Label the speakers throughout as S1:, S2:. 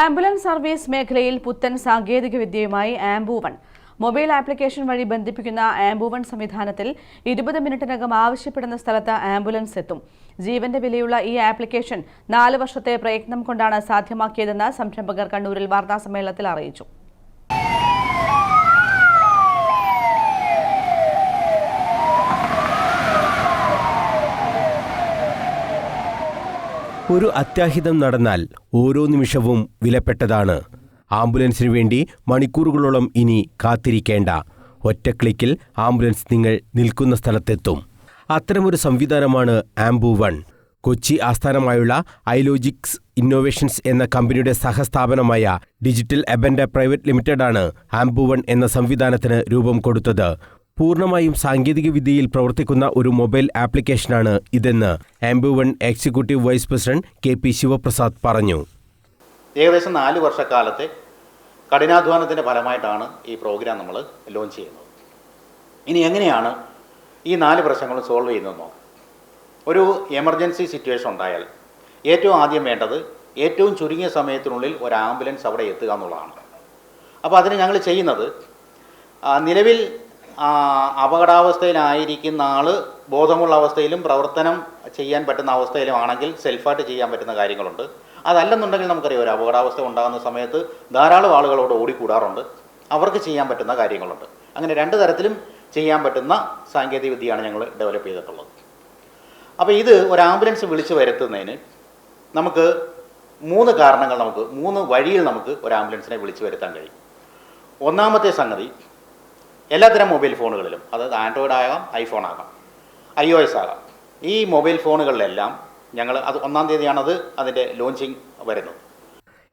S1: Ambulance service മേഖലയിൽ പുത്തൻ സാങ്കേതികവിദ്യയുമായി ആംബുവൺ mobile application വഴി ബന്ധിപ്പിക്കുന്ന ആംബുവൺ സംവിധാനത്തിൽ ഇരുപത് മിനിറ്റിനകം ആവശ്യപ്പെടുന്ന സ്ഥലത്ത് ആംബുലൻസ് എത്തും. ജീവന്റെ വിലയുള്ള ഈ ആപ്ലിക്കേഷൻ നാല് വർഷത്തെ പ്രയത്നം കൊണ്ടാണ് സാധ്യമാക്കിയതെന്ന് സംരംഭകർ കണ്ണൂരിൽ വാർത്താസമ്മേളനത്തിൽ അറിയിച്ചു.
S2: ഒരു അത്യാഹിതം നടന്നാൽ ഓരോ നിമിഷവും വിലപ്പെട്ടതാണ്. ആംബുലൻസിനു വേണ്ടി മണിക്കൂറുകളോളം ഇനി കാത്തിരിക്കേണ്ട. ഒറ്റ ക്ലിക്കിൽ ആംബുലൻസ് നിങ്ങൾ നിൽക്കുന്ന സ്ഥലത്തെത്തും. അത്തരമൊരു സംവിധാനമാണ് ആംബു വൺ. കൊച്ചി ആസ്ഥാനമായുള്ള ഐലോജിക്സ് ഇന്നോവേഷൻസ് എന്ന കമ്പനിയുടെ സഹസ്ഥാപനമായ ഡിജിറ്റൽ എബൻഡ പ്രൈവറ്റ് ലിമിറ്റഡാണ് ആംബു വൺ എന്ന സംവിധാനത്തിന് രൂപം കൊടുത്തത്. പൂർണമായും സാങ്കേതിക വിദ്യയിൽ പ്രവർത്തിക്കുന്ന ഒരു മൊബൈൽ ആപ്ലിക്കേഷനാണ് ഇതെന്ന് Ambu one executive vice president K P Sivaprasad പറഞ്ഞു.
S3: ഏകദേശം നാല് വർഷക്കാലത്തെ കഠിനാധ്വാനത്തിന്റെ ഫലമായിട്ടാണ് ഈ പ്രോഗ്രാം നമ്മൾ ലോഞ്ച് ചെയ്യുന്നത്. ഇനി എങ്ങനെയാണ് ഈ നാല് പ്രശ്നങ്ങളും സോൾവ് ചെയ്യുന്നത് ഒരു എമർജൻസി സിറ്റുവേഷൻ ഉണ്ടായാൽ ഏറ്റവും ആദ്യം വേണ്ടത് ഏറ്റവും ചുരുങ്ങിയ സമയത്തിനുള്ളിൽ ഒരു ആംബുലൻസ് അവിടെ എത്തുക എന്നുള്ളതാണ്. അപ്പോൾ അതിന് ഞങ്ങൾ ചെയ്യുന്നത് നിലവിൽ അപകടാവസ്ഥയിലായിരിക്കുന്ന ആൾ ബോധമുള്ള അവസ്ഥയിലും പ്രവർത്തനം ചെയ്യാൻ പറ്റുന്ന അവസ്ഥയിലും ആണെങ്കിൽ സെൽഫായിട്ട് ചെയ്യാൻ പറ്റുന്ന കാര്യങ്ങളുണ്ട്. അതല്ലെന്നുണ്ടെങ്കിൽ നമുക്കറിയാം ഒരു അപകടാവസ്ഥ ഉണ്ടാകുന്ന സമയത്ത് ധാരാളം ആളുകളോട് ഓടിക്കൂടാറുണ്ട്. അവർക്ക് ചെയ്യാൻ പറ്റുന്ന കാര്യങ്ങളുണ്ട്. അങ്ങനെ രണ്ട് തരത്തിലും ചെയ്യാൻ പറ്റുന്ന സാങ്കേതിക വിദ്യയാണ് ഞങ്ങൾ ഡെവലപ്പ് ചെയ്തിട്ടുള്ളത്. അപ്പോൾ ഇത് ഒരു ആംബുലൻസ് വിളിച്ച് വരുത്തുന്നതിന് നമുക്ക് മൂന്ന് കാരണങ്ങൾ നമുക്ക് മൂന്ന് വഴിയിൽ നമുക്ക് ഒരു ആംബുലൻസിനെ വിളിച്ചു വരുത്താൻ കഴിയും. ഒന്നാമത്തെ സംഗതി എല്ലാത്തരം മൊബൈൽ ഫോണുകളിലും അതായത് ആൻഡ്രോയിഡ് ആകാം ഐഫോൺ ആകാം ഐ ഒ എസ് ആകാം. ഈ മൊബൈൽ ഫോണുകളിലെല്ലാം ഞങ്ങൾ അത് ഒന്നാം തീയതിയാണത് അതിന്റെ ലോഞ്ചിങ് വരുന്നത്.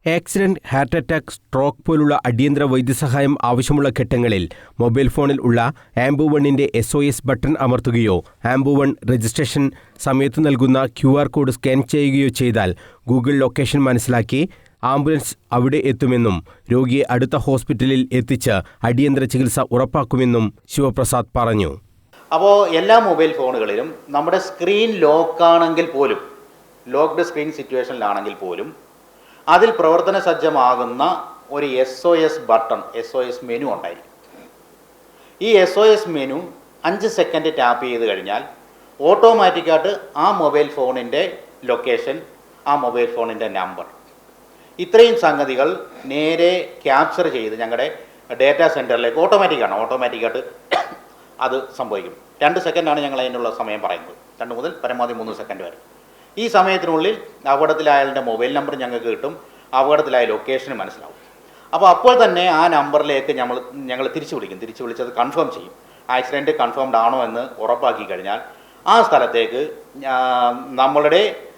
S2: ആക്സിഡന്റ് ഹാർട്ട് അറ്റാക്ക് സ്ട്രോക്ക് പോലുള്ള അടിയന്തര വൈദ്യസഹായം ആവശ്യമുള്ള ഘട്ടങ്ങളിൽ മൊബൈൽ ഫോണിൽ ഉള്ള ആംബു വണ്ണിന്റെ എസ് ഒ എസ് ബട്ടൺ അമർത്തുകയോ ആംബു വൺ രജിസ്ട്രേഷൻ സമയത്ത് നൽകുന്ന ക്യു ആർ കോഡ് സ്കാൻ ചെയ്യുകയോ ചെയ്താൽ ഗൂഗിൾ ലൊക്കേഷൻ മനസ്സിലാക്കി ആംബുലൻസ് അവിടെ എത്തുമെന്നും രോഗിയെ അടുത്ത ഹോസ്പിറ്റലിൽ എത്തിച്ച് അടിയന്തര ചികിത്സ ഉറപ്പാക്കുമെന്നും ശിവപ്രസാദ് പറഞ്ഞു.
S3: അപ്പോൾ എല്ലാ മൊബൈൽ ഫോണുകളിലും നമ്മുടെ സ്ക്രീൻ ലോക്കാണെങ്കിൽ പോലും ലോക്ക്ഡ് സ്ക്രീൻ സിറ്റുവേഷനിലാണെങ്കിൽ പോലും അതിൽ പ്രവർത്തന സജ്ജമാകുന്ന ഒരു S O S button S O S menu ഉണ്ടായിരിക്കും. ഈ എസ് ഒ എസ് മെനു അഞ്ച് സെക്കൻഡ് ടാപ്പ് ചെയ്ത് കഴിഞ്ഞാൽ ഓട്ടോമാറ്റിക്കായിട്ട് ആ മൊബൈൽ ഫോണിന്റെ ലൊക്കേഷൻ ആ മൊബൈൽ ഫോണിന്റെ നമ്പർ ഇത്രയും സംഗതികൾ നേരെ ക്യാപ്ചർ ചെയ്ത് ഞങ്ങളുടെ ഡേറ്റാ സെന്ററിലേക്ക് ഓട്ടോമാറ്റിക്കാണ് ഓട്ടോമാറ്റിക്കായിട്ട് അത് സംഭവിക്കും. രണ്ട് സെക്കൻഡാണ് ഞങ്ങൾ അതിനുള്ള സമയം പറയുന്നത്. രണ്ട് മുതൽ പരമാവധി മൂന്ന് സെക്കൻഡ് വരെ. ഈ സമയത്തിനുള്ളിൽ അപകടത്തിലായാലിന്റെ മൊബൈൽ നമ്പർ ഞങ്ങൾക്ക് കിട്ടും. അപകടത്തിലായ ലൊക്കേഷന് മനസ്സിലാവും. അപ്പോൾ അപ്പോൾ തന്നെ ആ നമ്പറിലേക്ക് ഞങ്ങൾ ഞങ്ങൾ തിരിച്ചു വിളിക്കും. തിരിച്ചു വിളിച്ചത് കൺഫേം ചെയ്യും. ആക്സിഡന്റ് കൺഫേംഡ് ആണോ എന്ന് ഉറപ്പാക്കി കഴിഞ്ഞാൽ ആ സ്ഥലത്തേക്ക് നമ്മളുടെ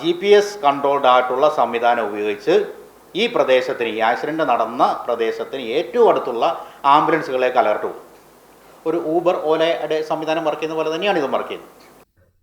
S3: ജി പി എസ് കൺട്രോൾഡ് ആയിട്ടുള്ള സംവിധാനം ഉപയോഗിച്ച് ഈ പ്രദേശത്തിന് ഈ ആക്സിഡന്റ് നടന്ന പ്രദേശത്തിന് ഏറ്റവും അടുത്തുള്ള ആംബുലൻസുകളിലേക്ക് അലർട്ട് പോകും ഒരു ഊബർ ഓലയുടെ സംവിധാനം വർക്ക് ചെയ്യുന്ന പോലെ തന്നെയാണ് ഇത് വർക്ക് ചെയ്യുന്നത്.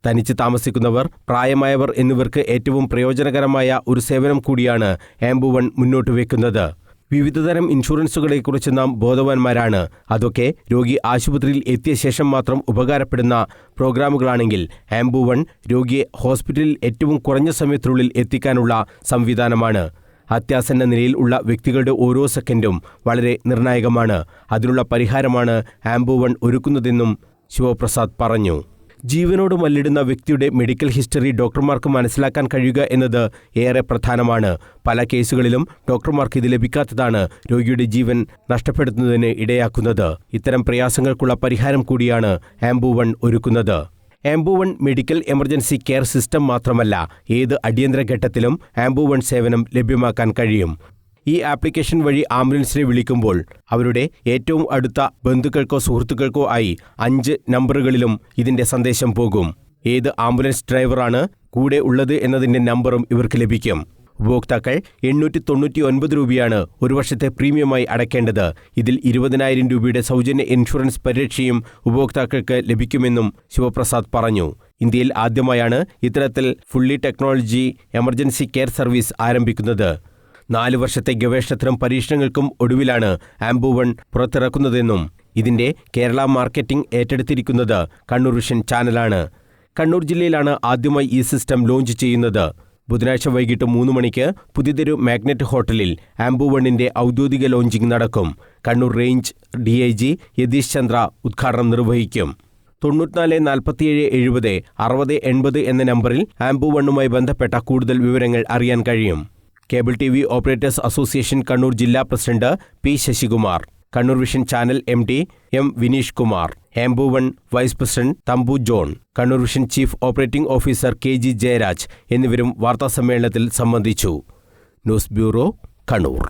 S2: തനിച്ച് താമസിക്കുന്നവർ പ്രായമായവർ എന്നിവർക്ക് ഏറ്റവും പ്രയോജനകരമായ ഒരു സേവനം കൂടിയാണ് ആംബു വൺ മുന്നോട്ട് വെക്കുന്നത് വിവിധതരം ഇൻഷുറൻസുകളെക്കുറിച്ച് നാം ബോധവാന്മാരാണ്. അതൊക്കെ രോഗി ആശുപത്രിയിൽ എത്തിയ ശേഷം മാത്രം ഉപകാരപ്പെടുന്ന പ്രോഗ്രാമുകളാണെങ്കിൽ ആംബു വൺ രോഗിയെ ഹോസ്പിറ്റലിൽ ഏറ്റവും കുറഞ്ഞ സമയത്തിനുള്ളിൽ എത്തിക്കാനുള്ള സംവിധാനമാണ്. അത്യാസന്ന നിലയിൽ ഉള്ള വ്യക്തികളുടെ ഓരോ സെക്കൻഡും വളരെ നിർണായകമാണ്. അതിനുള്ള പരിഹാരമാണ് ആംബു വൺ ഒരുക്കുന്നതെന്നും ശിവപ്രസാദ് പറഞ്ഞു. ജീവനോട് മല്ലിടുന്ന വ്യക്തിയുടെ മെഡിക്കൽ ഹിസ്റ്ററി ഡോക്ടർമാർക്ക് മനസ്സിലാക്കാൻ കഴിയുക എന്നത് ഏറെ പ്രധാനമാണ്. പല കേസുകളിലും ഡോക്ടർമാർക്ക് ഇത് ലഭിക്കാത്തതാണ് രോഗിയുടെ ജീവൻ നഷ്ടപ്പെടുത്തുന്നതിന് ഇടയാക്കുന്നത്. ഇത്തരം പ്രയാസങ്ങൾക്കുള്ള പരിഹാരം കൂടിയാണ് ആംബു വൺ ഒരുക്കുന്നത്. Ambu one medical emergency care system മാത്രമല്ല ഏത് അടിയന്തര ഘട്ടത്തിലും ആംബു വൺ സേവനം ലഭ്യമാക്കാൻ കഴിയും. ഈ ആപ്ലിക്കേഷൻ വഴി ആംബുലൻസിനെ വിളിക്കുമ്പോൾ അവരുടെ ഏറ്റവും അടുത്ത ബന്ധുക്കൾക്കോ സുഹൃത്തുക്കൾക്കോ ആയി അഞ്ച് നമ്പറുകളിലും ഇതിന്റെ സന്ദേശം പോകും. ഏത് ആംബുലൻസ് ഡ്രൈവറാണ് കൂടെ ഉള്ളത് എന്നതിന്റെ നമ്പറും ഇവർക്ക് ലഭിക്കും. ഉപഭോക്താക്കൾ എണ്ണൂറ്റി തൊണ്ണൂറ്റി ഒൻപത് രൂപയാണ് ഒരു വർഷത്തെ പ്രീമിയമായി അടയ്ക്കേണ്ടത്. ഇതിൽ ഇരുപതിനായിരം രൂപയുടെ സൗജന്യ ഇൻഷുറൻസ് പരിരക്ഷയും ഉപഭോക്താക്കൾക്ക് ലഭിക്കുമെന്നും ശിവപ്രസാദ് പറഞ്ഞു. ഇന്ത്യയിൽ ആദ്യമായാണ് ഇത്തരത്തിൽ fully technology emergency care service ആരംഭിക്കുന്നത്. നാല് വർഷത്തെ ഗവേഷണത്തിനും പരീക്ഷണങ്ങൾക്കും ഒടുവിലാണ് ആംബുവൺ പുറത്തിറക്കുന്നതെന്നും ഇതിന്റെ കേരള മാർക്കറ്റിംഗ് ഏറ്റെടുത്തിരിക്കുന്നത് കണ്ണൂർ വിഷൻ ചാനലാണ്. കണ്ണൂർ ജില്ലയിലാണ് ആദ്യമായി ഈ സിസ്റ്റം ലോഞ്ച് ചെയ്യുന്നത്. ബുധനാഴ്ച വൈകിട്ട് മൂന്ന് മണിക്ക് പുതിയതൊരു മാഗ്നറ്റ് ഹോട്ടലിൽ ആംബുവണ്ണിന്റെ ഔദ്യോഗിക ലോഞ്ചിംഗ് നടക്കും. Kannur range D I G Yathish Chandra ഉദ്ഘാടനം നിർവഹിക്കും. തൊണ്ണൂറ്റിനാല് നാൽപ്പത്തിയേഴ് എഴുപത് അറുപത് എൺപത് എന്ന നമ്പറിൽ ആംബുവണ്ണുമായി ബന്ധപ്പെട്ട കൂടുതൽ വിവരങ്ങൾ അറിയാൻ കഴിയും. Cable T V operators association Kannur ജില്ലാ president P Sasikumar Kannur vision channel M D M Vineesh Kumar ഹേംബുവൺ one vice president Thampu John Kannur vision chief operating officer K G Jayaraj എന്നിവരും വാർത്താസമ്മേളനത്തിൽ സംബന്ധിച്ചു. News bureau Kannur.